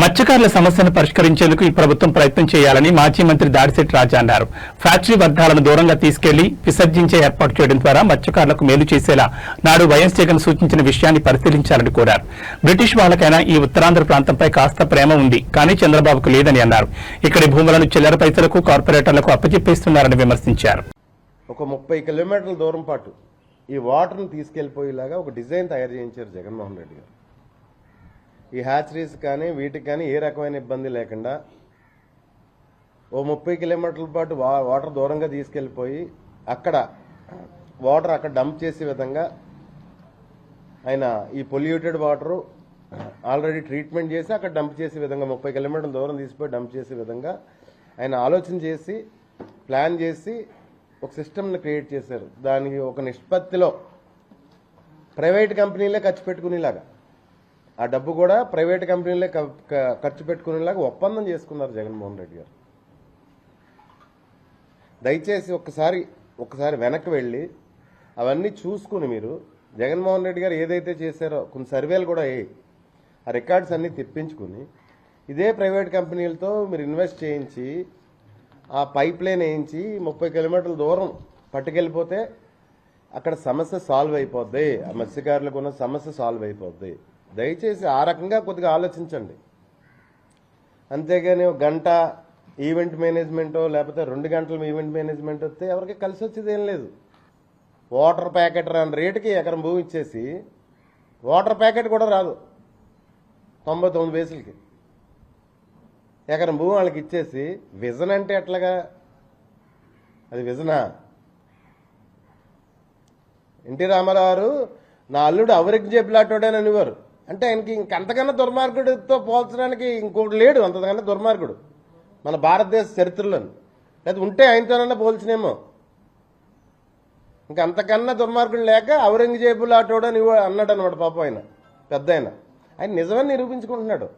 మత్స్యకారుల సమస్యను పరిష్కరించేందుకు ఈ ప్రభుత్వం ప్రయత్నం చేయాలని మాజీ మంత్రి దాడిశెట్టి రాజా అన్నారు. ఫ్యాక్టరీ వ్యర్థాలను దూరంగా తీసుకెళ్ళి విసర్జించే ఏర్పాటు చేయడం ద్వారా మత్స్యకారులకు మేలు చేసేలా నాడు వైఎస్ జగన్ సూచించిన విషయాన్ని పరిశీలించాలని కోరారు. బ్రిటిష్ వాళ్ళకైనా ఈ ఉత్తరాంధ్ర ప్రాంతంపై కాస్త ప్రేమ ఉంది కానీ చంద్రబాబుకు లేదని అన్నారు. ఇక్కడి భూములను చిల్లర పైసలకు కార్పొరేటర్లకు అప్పచెప్పేస్తున్నారని విమర్శించారు. ఒక ముప్పై కిలోమీటర్ల దూరం పాటు ఈ వాటర్ను తీసుకెళ్ళిపోయేలాగా ఒక డిజైన్ తయారు చేయించారు జగన్మోహన్ రెడ్డి గారు. ఈ హ్యాచరీస్ కానీ వీటికి కానీ ఏ రకమైన ఇబ్బంది లేకుండా ఓ ముప్పై కిలోమీటర్ల పాటు వా వాటర్ దూరంగా తీసుకెళ్ళిపోయి అక్కడ వాటర్ అక్కడ డంప్ చేసే విధంగా ఆయన ఈ పొల్యూటెడ్ వాటరు ఆల్రెడీ ట్రీట్మెంట్ చేసి అక్కడ డంప్ చేసే విధంగా ముప్పై కిలోమీటర్ల దూరం తీసిపోయి డంప్ చేసే విధంగా ఆయన ఆలోచన చేసి ప్లాన్ చేసి ఒక సిస్టమ్ని క్రియేట్ చేశారు. దానికి ఒక నిష్పత్తిలో ప్రైవేట్ కంపెనీలే ఖర్చు పెట్టుకునేలాగా. ఆ డబ్బు కూడా ప్రైవేట్ కంపెనీలే ఖర్చు పెట్టుకునేలాగా ఒప్పందం చేసుకున్నారు జగన్మోహన్ రెడ్డి గారు. దయచేసి ఒక్కసారి ఒక్కసారి వెనక్కి వెళ్ళి అవన్నీ చూసుకుని మీరు జగన్మోహన్ రెడ్డి గారు ఏదైతే చేశారో కొన్ని సర్వేలు కూడా అయ్యాయి. ఆ రికార్డ్స్ అన్నీ తెప్పించుకుని ఇదే ప్రైవేట్ కంపెనీలతో మీరు ఇన్వెస్ట్ చేయించి ఆ పైప్ లైన్ వేయించి ముప్పై కిలోమీటర్ల దూరం పట్టుకెళ్ళిపోతే అక్కడ సమస్య సాల్వ్ అయిపోద్ది. ఆ మత్స్యకారులకు ఉన్న సమస్య సాల్వ్ అయిపోద్ది. దయచేసి ఆ రకంగా కొద్దిగా ఆలోచించండి. అంతేగాని ఒక గంట ఈవెంట్ మేనేజ్మెంటో లేకపోతే రెండు గంటల ఈవెంట్ మేనేజ్మెంట్ వస్తే ఎవరికి కలిసి వచ్చేది ఏం లేదు. వాటర్ ప్యాకెట్ రాని రేటుకి ఎకరం భూమి ఇచ్చేసి వాటర్ ప్యాకెట్ కూడా రాదు. తొంభై తొమ్మిది వేసులకి. ఎకరం భూమి వాళ్ళకి ఇచ్చేసి విజన్ అంటే ఎట్లాగా? అది విజనా? ఎన్టీ రామారావు గారు, నా అల్లుడు అవరికి చెప్పిలాటోడని అనేవారు. అంటే ఆయనకి ఇంకంతకన్నా దుర్మార్గుడితో పోల్చడానికి ఇంకోటి లేడు అంతకన్నా దుర్మార్గుడు. మన భారతదేశ చరిత్రలో లేదా ఉంటే ఆయనతోనన్నా పోల్చినేమో. ఇంక అంతకన్నా దుర్మార్గుడు లేక ఔరంగజేబు లాటోడు అని అన్నాడు అనమాట పాపం ఆయన. పెద్ద ఆయన. ఆయన నిజమని నిరూపించుకుంటున్నాడు.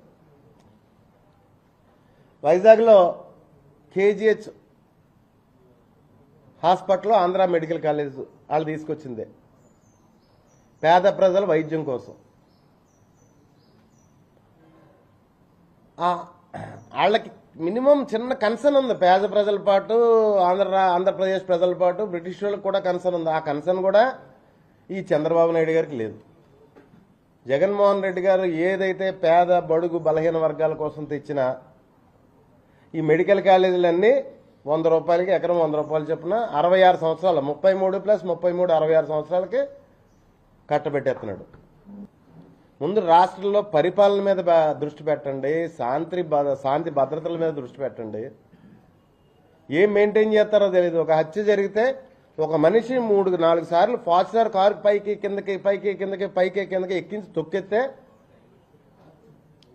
వైజాగ్లో KGH hospital Andhra medical college వాళ్ళు తీసుకొచ్చిందే. పేద ప్రజల వైద్యం కోసం. వాళ్ళకి మినిమం చిన్న కన్సర్న్ ఉంది. పేద ప్రజల పాటు ఆంధ్ర ఆంధ్రప్రదేశ్ ప్రజల పాటు బ్రిటిష్ వాళ్ళకి కూడా కన్సర్న్ ఉంది. ఆ కన్సర్న్ కూడా ఈ చంద్రబాబు నాయుడు గారికి లేదు. జగన్మోహన్ రెడ్డి గారు ఏదైతే పేద బడుగు బలహీన వర్గాల కోసం తెచ్చిన ఈ మెడికల్ కాలేజీలన్నీ వంద రూపాయలకి ఎకరం వంద రూపాయలు చొప్పున అరవై ఆరు సంవత్సరాలు ముప్పై మూడు ప్లస్ ముప్పై మూడు అరవై ఆరు సంవత్సరాలకి కట్టబెట్టేస్తున్నాడు. ముందు రాష్ట్రంలో పరిపాలన మీద దృష్టి పెట్టండి శాంతి శాంతి భద్రతల మీద దృష్టి పెట్టండి. ఏం మెయింటైన్ చేస్తారో తెలియదు ఒక హత్య జరిగితే ఒక మనిషి మూడు నాలుగు సార్లు ఫార్చునర్ కారు పైకి కిందకి పైకి కిందకి పైకి కిందకి ఎక్కించి తొక్కెత్తే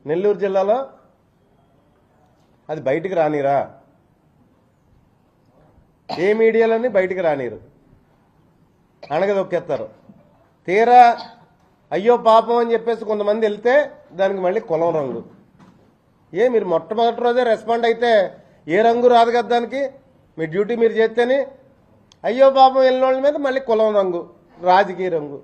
నెల్లూరు జిల్లాలో అది బయటికి రానిరా. ఏ మీడియాలన్నీ బయటికి రానిరు. అణగదొక్కేస్తారు. తీరా అయ్యో పాపం అని చెప్పేసి కొంతమంది వెళ్తే దానికి మళ్ళీ కులం రంగు. ఏ మీరు మొట్టమొదటి రోజే రెస్పాండ్ అయితే ఏ రంగు రాదు కదా దానికి? మీ డ్యూటీ మీరు చేస్తేనే. అయ్యో పాపం వెళ్ళిన వాళ్ళ మీద మళ్ళీ కులం రంగు రాజకీయ రంగు.